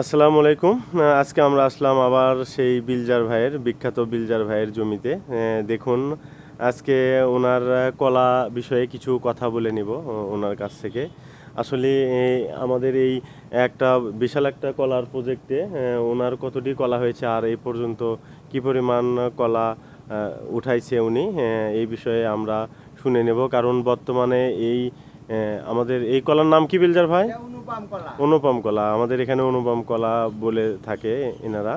আসসালামু আলাইকুম। আজকে আমরা আসলাম আবার সেই বিলজার ভাইয়ের, বিখ্যাত বিলজার ভাইয়ের জমিতে। দেখুন, আজকে ওনার কলা বিষয়ে কিছু কথা বলে নিব ওনার কাছ থেকে। আসলে আমাদের এই একটা বিশাল একটা কলার প্রজেক্টে ওনার কতটি কলা হয়েছে আর এই পর্যন্ত কি পরিমাণ কলা উঠাইছে উনি এই বিষয়ে আমরা শুনে নেব। কারণ বর্তমানে এই আমাদের এই কলার নাম কি বিলজার ভাই? অনুপম কলা। আমাদের এখানে অনুপম কলা বলে থাকে এনারা।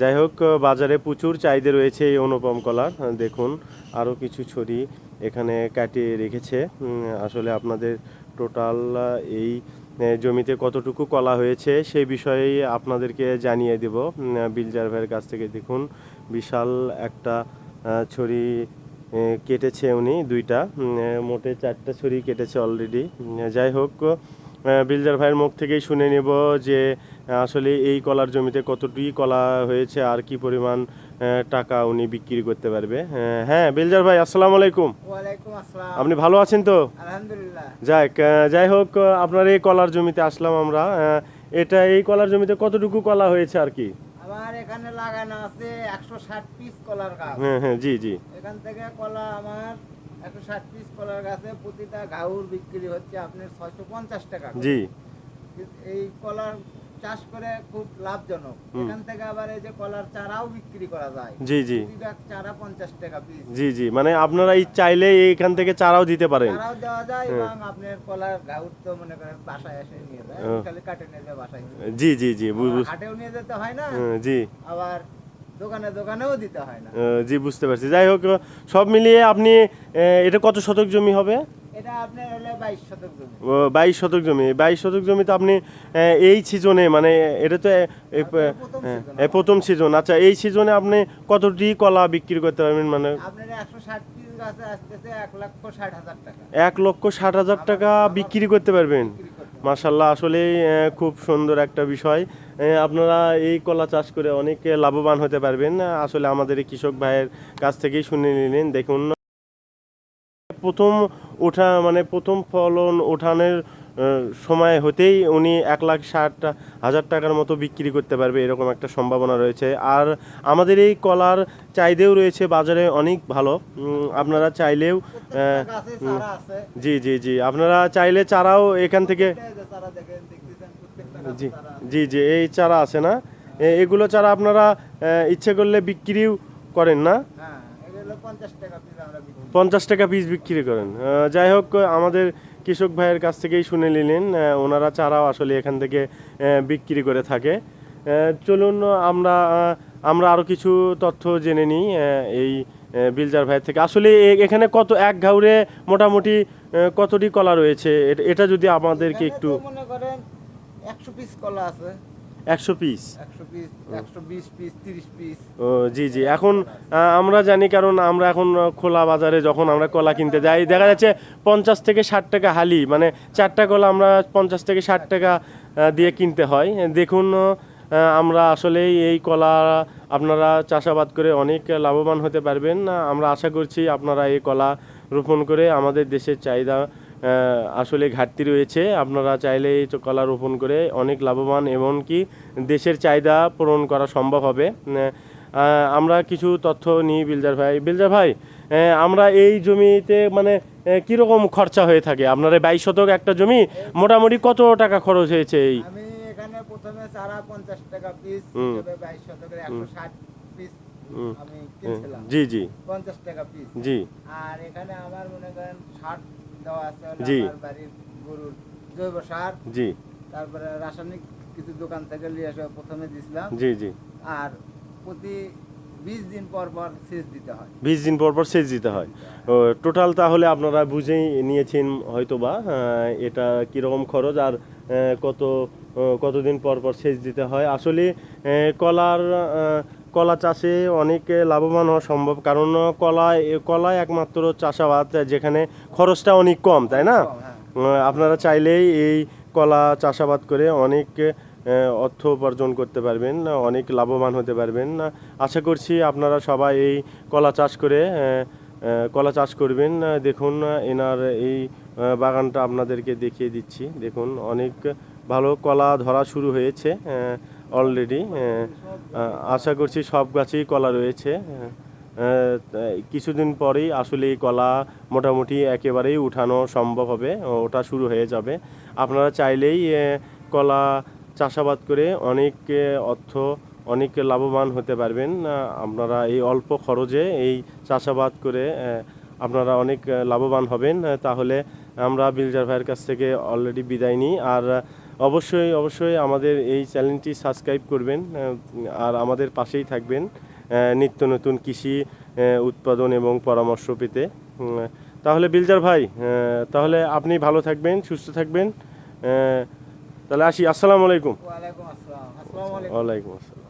যাই হোক বাজারে প্রচুর চাহিদা রয়েছে এই অনুপম কলার। দেখুন আরও কিছু ছড়ি এখানে কাটিয়ে রেখেছে। আসলে আপনাদের টোটাল এই জমিতে কতটুকু কলা হয়েছে সেই বিষয়ে আপনাদেরকে জানিয়ে দেব। বিলজার ভাইয়ের কাছ থেকে দেখুন বিশাল একটা ছড়ি কেটেছে উনি দুইটা। মোটে চারটা ছুরি কেটেছে অলরেডি যাই হোক বিলজার ভাইয়ের মুখ থেকেই শুনে নেব যে আসলে এই কলার জমিতে কতটি কলা হয়েছে আর কি পরিমাণ টাকা উনি বিক্রি করতে পারবে। হ্যাঁ বিলজার ভাই আসসালামু আলাইকুম। আপনি ভালো আছেন তো? যাক আহ, যাই হোক আপনার এই কলার জমিতে আসলাম আমরা। এটা এই কলার জমিতে কতটুকু কলা হয়েছে আর কি? আমার এখানে লাগানো আছে একশো ষাট পিস কলার গাছ। হ্যাঁ হ্যাঁ জি জি। এখান থেকে কলা আমার একশো ষাট পিস কলার গাছে প্রতিটা ঘাউর বিক্রি হচ্ছে আপনার ছয়শো পঞ্চাশ টাকা জি। এই কলার চাষ করে খুব লাভজনক। এখান থেকে আবার এই যে কলার চারাও বিক্রি করা যায়। জি জি। চারা পঞ্চাশ টাকা পিস জি জি মানে আপনারা চাইলে এখান থেকে চারাও দিতে পারেন। চারাও দেওয়া যায় হ্যাঁ। এবং আপনার কলার ঘাউর তো মনে করেন বাসায় এসে নিয়ে যায়। হ্যাঁ। খালি কাটে নিয়ে যায় বাসায় জি জি জি হাটেও নিয়ে যেতে হয় না। হ্যাঁ, জি। আবার দোকানে দোকানেও দিতে হয় না। জি বুঝতে পারছি। যাই হোক সব মিলিয়ে আপনি এটা কত শতক জমি হবে? বাইশ শতক জমি। বাইশ শতক জমি। জমিতে আপনি এই সিজনে মানে এটা তো প্রথম হ্যাঁ, প্রথম সিজন। আচ্ছা এই সিজনে আপনি কতটি কলা বিক্রি করতে পারবেন? মানে এক লক্ষ ষাট হাজার টাকা। বিক্রি করতে পারবেন? মার্শাল্লাহ আসলে খুব সুন্দর একটা বিষয়। আপনারা এই কলা চাষ করে অনেক লাভবান হতে পারবেন। আসলে আমাদের কৃষক ভাইয়ের কাছ থেকেই শুনে নিলেন। দেখুন প্রথম ওঠা মানে প্রথম ফলন ওঠানের সময় হতেই উনি এক লাখ ষাট হাজার টাকার মতো বিক্রি করতে পারবে এরকম একটা সম্ভাবনা রয়েছে। আর আমাদের এই কলার চাহিদাও রয়েছে, বাজারে অনেক ভালো। আপনারা চাইলেও জি জি জি, আপনারা চাইলে চারাও এখান থেকে জি জি জি, এই চারা আছে না? এগুলো চারা আপনারা ইচ্ছে করলে বিক্রিও করেন না? হ্যাঁ পঞ্চাশ টাকা পিস বিক্রি করেন। যাই হোক আমাদের কৃষক ভাইয়ের কাছ থেকেই শুনে নিলেন ওনারা চারাও আসলে এখান থেকে বিক্রি করে থাকে। চলুন আমরা আমরা আরও কিছু তথ্য জেনে নিই এই বিলজার ভাইয়ের থেকে। আসলে এখানে কত এক ঘাউরে মোটামুটি কতটি কলা রয়েছে? এটা যদি আমাদেরকে একটু মনে করেন একশো পিস কলা আছে। একশো পিস একশো পিস ও জি জি। এখন আমরা জানি কারণ আমরা এখন খোলা বাজারে যখন আমরা কলা কিনতে যাই দেখা যাচ্ছে পঞ্চাশ থেকে ষাট টাকা হালি। মানে চারটা কলা আমরা পঞ্চাশ থেকে ষাট টাকা দিয়ে কিনতে হয়। দেখুন আমরা আসলে এই কলা আপনারা চাষাবাদ করে অনেক লাভবান হতে পারবেন। আমরা আশা করছি আপনারা এই কলা রোপণ করে আমাদের দেশের চাহিদা আসলে ঘাটতি রয়েছে। আপনারা চাইলে এই কলা রোপণ করে অনেক লাভবান এমনকি দেশের চাহিদা পূরণ করা সম্ভব হবে। আমরা কিছু তথ্য নিই বিলজার ভাই। বিলজার ভাই আমরা এই জমিতে মানে কীরকম খরচা হয়ে থাকে? আপনার এই বাইশ শতক একটা জমি মোটামুটি কত টাকা খরচ হয়েছে এই? এখানে প্রথমে চারা পঞ্চাশ টাকা পিস হুম। বাইশ শতকের একশো ষাট পিস হুম। আমি কিনছিলাম। জি জি। পঞ্চাশ টাকা পিস জি। আর এখানে আমার মনে করেন সার দেওয়া আছে জি। বাড়ির গরুর জৈব সার জি। তারপরে রাসায়নিক কিছু দোকান থেকে নিয়ে এসে প্রথমে দিছিলাম। জি জি। আর প্রতি বিশ দিন পর পর সেচ দিতে হয়। বিশ দিন পর পর সেচ দিতে হয়। টোটাল তাহলে আপনারা বুঝেই নিয়েছেন হয়তো বা এটা কীরকম খরচ আর কত কতদিন পর পর সেচ দিতে হয়। আসলে কলার কলা চাষে অনেক লাভবান হওয়া সম্ভব কারণ কলা কলা একমাত্র চাষাবাদ যেখানে খরচটা অনেক কম তাই না? হ্যাঁ। আপনারা চাইলেই এই কলা চাষাবাদ করে অনেক অর্থ উপার্জন করতে পারবেন অনেক লাভবান হতে পারবেন। আশা করছি আপনারা সবাই এই কলা চাষ করে কলা চাষ করবেন। দেখুন এনার এই বাগানটা আপনাদেরকে দেখিয়ে দিচ্ছি। দেখুন অনেক ভালো কলা ধরা শুরু হয়েছে অলরেডি আশা করছি সব গাছেই কলা রয়েছে। কিছুদিন পরেই আসলে এই কলা মোটামুটি একেবারেই উঠানো সম্ভব হবে ওটা শুরু হয়ে যাবে। আপনারা চাইলেই কলা চাষাবাদ করে অনেক অর্থ, অনেক লাভবান হতে পারবেন। আপনারা এই অল্প খরচে এই চাষাবাদ করে আপনারা অনেক লাভবান হবেন। তাহলে আমরা বিলজার ভাইয়ের কাছ থেকে অলরেডি বিদায় নিই। আর অবশ্যই অবশ্যই আমাদের এই চ্যানেলটি সাবস্ক্রাইব করবেন আর আমাদের পাশেই থাকবেন নিত্য নতুন কৃষি উৎপাদন এবং পরামর্শ পেতে। তাহলে বিলজার ভাই তাহলে আপনি ভালো থাকবেন সুস্থ থাকবেন তাহলে আসি। আসসালামু আলাইকুম। ওয়ালাইকুম আসসালাম। আসসালামু আলাইকুম। ওয়ালাইকুম আসসালাম।